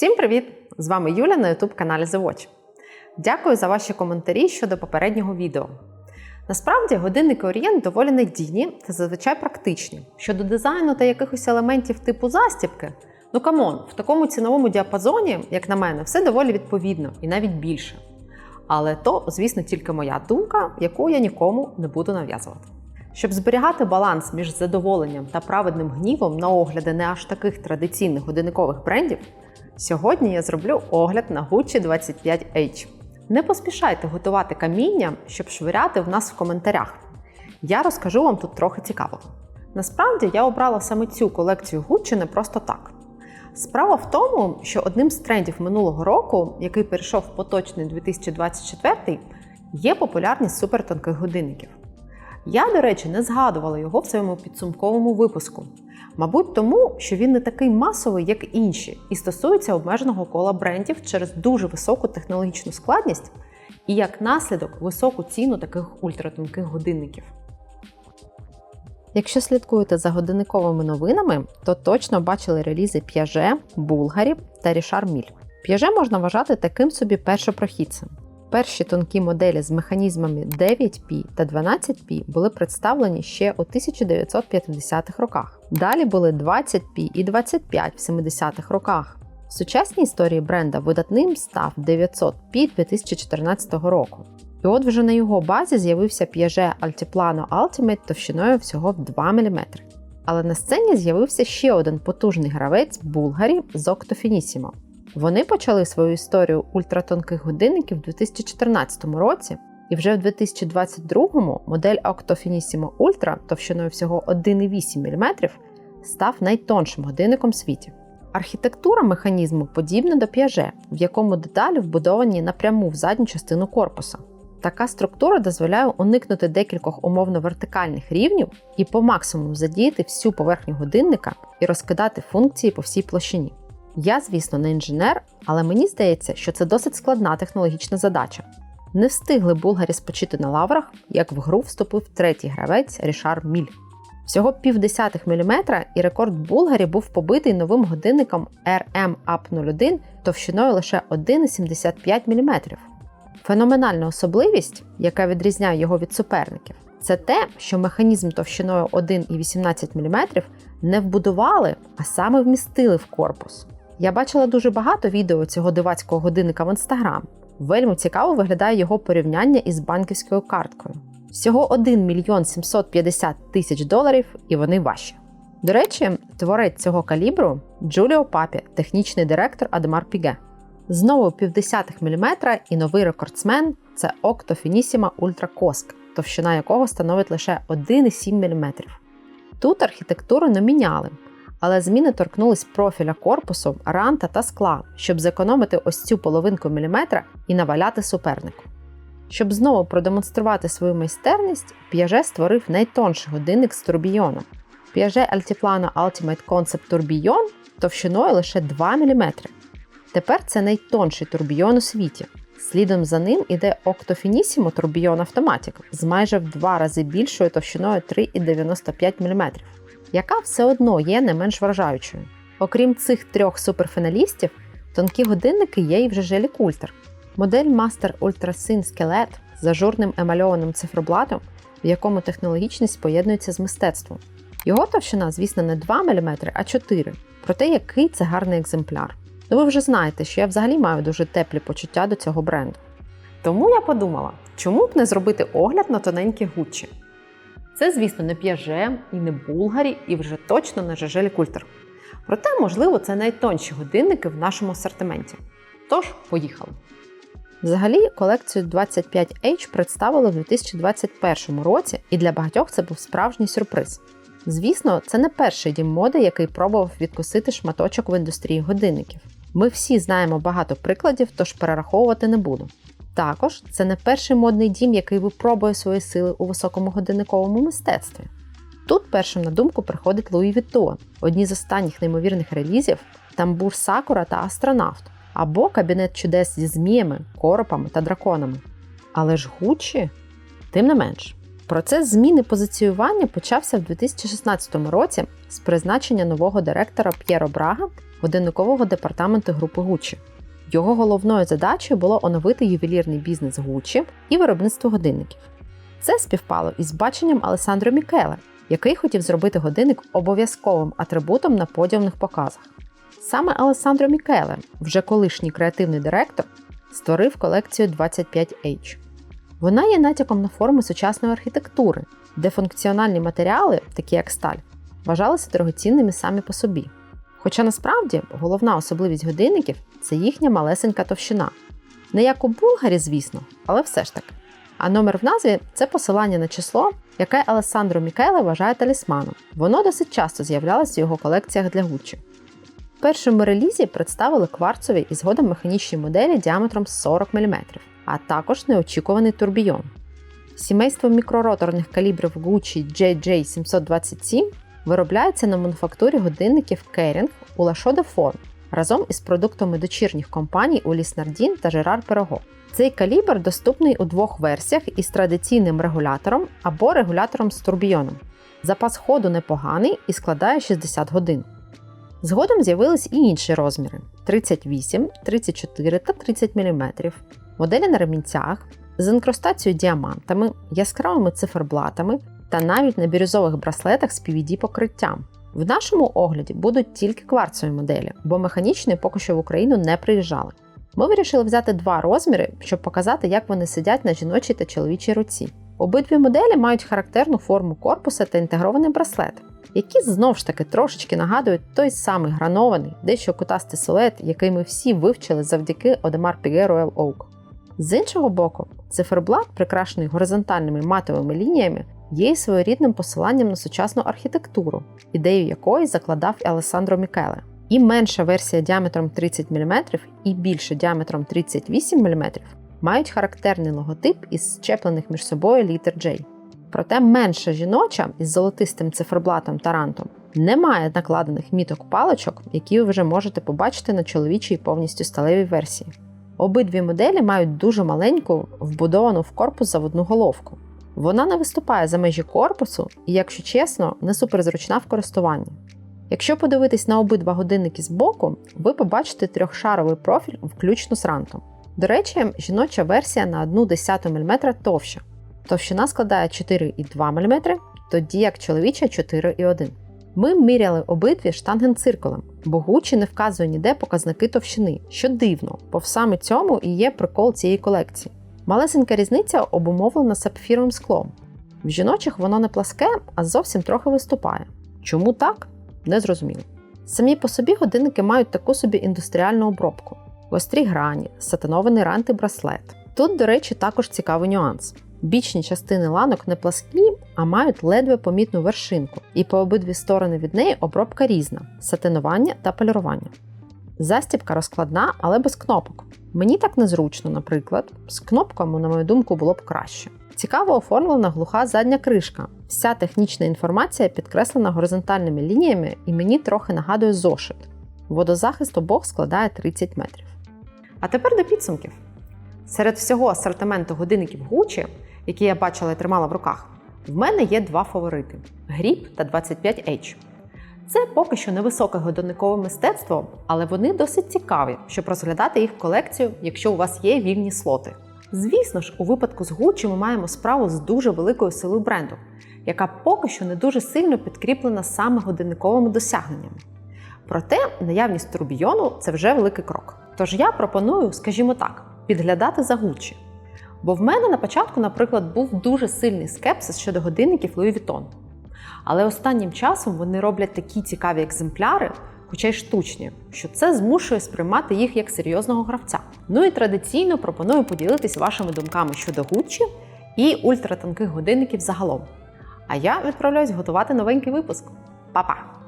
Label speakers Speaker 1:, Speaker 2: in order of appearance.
Speaker 1: Всім привіт! З вами Юля на youtube каналі The Watch. Дякую за ваші коментарі щодо попереднього відео. Насправді, годинники Orient доволі надійні та зазвичай практичні. Щодо дизайну та якихось елементів типу застібки, ну камон, в такому ціновому діапазоні, як на мене, все доволі відповідно і навіть більше. Але то, звісно, тільки моя думка, яку я нікому не буду нав'язувати. Щоб зберігати баланс між задоволенням та праведним гнівом на огляди не аж таких традиційних годинникових брендів, сьогодні я зроблю огляд на Gucci 25H. Не поспішайте готувати каміння, щоб швиряти в нас в коментарях. Я розкажу вам тут трохи цікавого. Насправді я обрала саме цю колекцію Gucci не просто так. Справа в тому, що одним з трендів минулого року, який перейшов в поточний 2024, є популярність супертонких годинників. Я, до речі, не згадувала його в своєму підсумковому випуску. Мабуть, тому, що він не такий масовий, як інші, і стосується обмеженого кола брендів через дуже високу технологічну складність і як наслідок високу ціну таких ультратонких годинників. Якщо слідкуєте за годинниковими новинами, то точно бачили релізи Piaget, Bulgari та Richard Mille. Piaget можна вважати таким собі першопрохідцем. Перші тонкі моделі з механізмами 9P та 12P були представлені ще у 1950-х роках. Далі були 20P і 25 в 70-х роках. В сучасній історії бренда видатним став 900P 2014 року. І от вже на його базі з'явився Piaget Altiplano Ultimate товщиною всього в 2 мм. Але на сцені з'явився ще один потужний гравець Bulgari з Octo Finissimo. Вони почали свою історію ультратонких годинників у 2014 році, і вже в 2022-му модель Octo Finissimo Ultra товщиною всього 1,8 мм став найтоншим годинником в світі. Архітектура механізму подібна до Piaget, в якому деталі вбудовані напряму в задню частину корпуса. Така структура дозволяє уникнути декількох умовно вертикальних рівнів і по максимуму задіяти всю поверхню годинника і розкидати функції по всій площині. Я, звісно, не інженер, але мені здається, що це досить складна технологічна задача. Не встигли булгарі спочити на лаврах, як в гру вступив третій гравець Рішар Міль. Всього півдесятих міліметра, і рекорд Булгарі був побитий новим годинником RM Up 01 товщиною лише 1,75 мм. Феноменальна особливість, яка відрізняє його від суперників, це те, що механізм товщиною 1,18 мм не вбудували, а саме вмістили в корпус. Я бачила дуже багато відео цього дивацького годинника в інстаграм. Вельми цікаво виглядає його порівняння із банківською карткою. Всього 1 мільйон 750 тисяч доларів, і вони ваші. До речі, творець цього калібру Джуліо Папі, технічний директор Адемар Піге. Знову півдесятих міліметра і новий рекордсмен це Finissima Ultra Kosk, товщина якого становить лише 1,7 мм. Тут архітектуру не міняли, але зміни торкнулись профіля корпусу, ранта та скла, щоб зекономити ось цю половинку міліметра і наваляти супернику. Щоб знову продемонструвати свою майстерність, Piaget створив найтонший годинник з турбійоном. Piaget Altiplano Ultimate Concept Tourbillon товщиною лише 2 мм. Тепер це найтонший турбійон у світі. Слідом за ним іде Octo Finissimo турбійон Automatic з майже в два рази більшою товщиною 3,95 мм, яка все одно є не менш вражаючою. Окрім цих трьох суперфіналістів, тонкі годинники є і в Жежелі Культер. Модель Master Ultra Thin Skelet з ажурним емальованим цифроблатом, в якому технологічність поєднується з мистецтвом. Його товщина, звісно, не 2 мм, а 4 Проте який це гарний екземпляр. Ну ви вже знаєте, що я взагалі маю дуже теплі почуття до цього бренду. Тому я подумала, чому б не зробити огляд на тоненькі Гуччі. Це, звісно, не Piaget і не Булгарі, і вже точно не Жежелі Культер. Проте, можливо, це найтонші годинники в нашому асортименті. Тож, поїхали! Взагалі, колекцію 25H представили в 2021 році, і для багатьох це був справжній сюрприз. Звісно, це не перший дім моди, який пробував відкусити шматочок в індустрії годинників. Ми всі знаємо багато прикладів, тож перераховувати не буду. Також це не перший модний дім, який випробує свої сили у високому годинниковому мистецтві. Тут першим на думку приходить Луї Vuitton, одні з останніх неймовірних релізів тамбур Сакура та Астронавт, або кабінет чудес зі зміями, коропами та драконами. Але ж Гуччі, тим не менш. Процес зміни позиціювання почався в 2016 році з призначення нового директора П'єро Брага годинникового департаменту групи Gucci. Його головною задачею було оновити ювелірний бізнес Gucci і виробництво годинників. Це співпало із баченням Алесандро Мікеле, який хотів зробити годинник обов'язковим атрибутом на подіумних показах. Саме Алесандро Мікеле, вже колишній креативний директор, створив колекцію 25H. Вона є натяком на форми сучасної архітектури, де функціональні матеріали, такі як сталь, вважалися дорогоцінними самі по собі. Хоча насправді головна особливість годинників це їхня малесенька товщина. Не як у булгарі, звісно, але все ж таки. А номер в назві це посилання на число, яке Алессандро Мікеле вважає талісманом. Воно досить часто з'являлося в його колекціях для Гуччі. В першому релізі представили кварцові і згодом механічні моделі діаметром 40 мм, а також неочікуваний турбійон. Сімейство мікророторних калібрів Gucci JJ727 виробляється на мануфактурі годинників Kering у Chaux de разом із продуктами дочірніх компаній Ulysse Nardin та Gerard Perregaux. Цей калібр доступний у двох версіях із традиційним регулятором або регулятором з турбійоном. Запас ходу непоганий і складає 60 годин. Згодом з'явились і інші розміри: 38, 34 та 30 мм, моделі на ремінцях, з інкрустацією діамантами, яскравими циферблатами та навіть на бірюзових браслетах з pvd покриттям. В нашому огляді будуть тільки кварцові моделі, бо механічні поки що в Україну не приїжджали. Ми вирішили взяти два розміри, щоб показати, як вони сидять на жіночій та чоловічій руці. Обидві моделі мають характерну форму корпуса та інтегрований браслет, які знов ж таки трошечки нагадують той самий гранований, дещо кутастий силует, який ми всі вивчили завдяки Одемар Піге Royal Oak. З іншого боку, циферблат, прикрашений горизонтальними матовими лініями, є й своєрідним посиланням на сучасну архітектуру, ідею якої закладав і Алесандро Мікеле. І менша версія діаметром 30 мм, і більша діаметром 38 мм мають характерний логотип із щеплених між собою літер J. Проте менша жіноча із золотистим циферблатом тарантом не має накладених міток паличок, які ви вже можете побачити на чоловічій повністю сталевій версії. Обидві моделі мають дуже маленьку, вбудовану в корпус заводну головку. Вона не виступає за межі корпусу і, якщо чесно, не суперзручна в користуванні. Якщо подивитись на обидва годинники збоку, ви побачите трьохшаровий профіль, включно з рантом. До речі, жіноча версія на 1,1 мм товща. Товщина складає 4,2 мм, тоді як чоловіча 4,1 Ми міряли обидві штангенциркулем, бо Gucci не вказує ніде показники товщини, що дивно, бо саме цьому і є прикол цієї колекції. Малесенька різниця обумовлена сапфіровим склом. В жіночих воно не пласке, а зовсім трохи виступає. Чому так? Не зрозуміло. Самі по собі годинники мають таку собі індустріальну обробку: гострі грані, сатанований рант і браслет. Тут, до речі, також цікавий нюанс. Бічні частини ланок не пласкі, а мають ледве помітну вершинку, і по обидві сторони від неї обробка різна сатинування та полірування. Застібка розкладна, але без кнопок. Мені так незручно, наприклад, з кнопками, на мою думку, було б краще. Цікаво оформлена глуха задня кришка. Вся технічна інформація підкреслена горизонтальними лініями і мені трохи нагадує зошит. Водозахист обох складає 30 метрів. А тепер до підсумків. Серед всього асортименту годинників Gucci, які я бачила і тримала в руках, в мене є два фаворити: Grip та 25H. Це поки що невисоке годинникове мистецтво, але вони досить цікаві, щоб розглядати їх колекцію, якщо у вас є вільні слоти. Звісно ж, у випадку з Gucci ми маємо справу з дуже великою силою бренду, яка поки що не дуже сильно підкріплена саме годинниковими досягненнями. Проте наявність турбійону це вже великий крок. Тож я пропоную, скажімо так, підглядати за Gucci. Бо в мене на початку, наприклад, був дуже сильний скепсис щодо годинників Louis Vuitton. Але останнім часом вони роблять такі цікаві екземпляри, хоча й штучні, що це змушує сприймати їх як серйозного гравця. Ну і традиційно пропоную поділитись вашими думками щодо Гуччі і ультратонких годинників загалом. А я відправляюсь готувати новенький випуск. Па-па!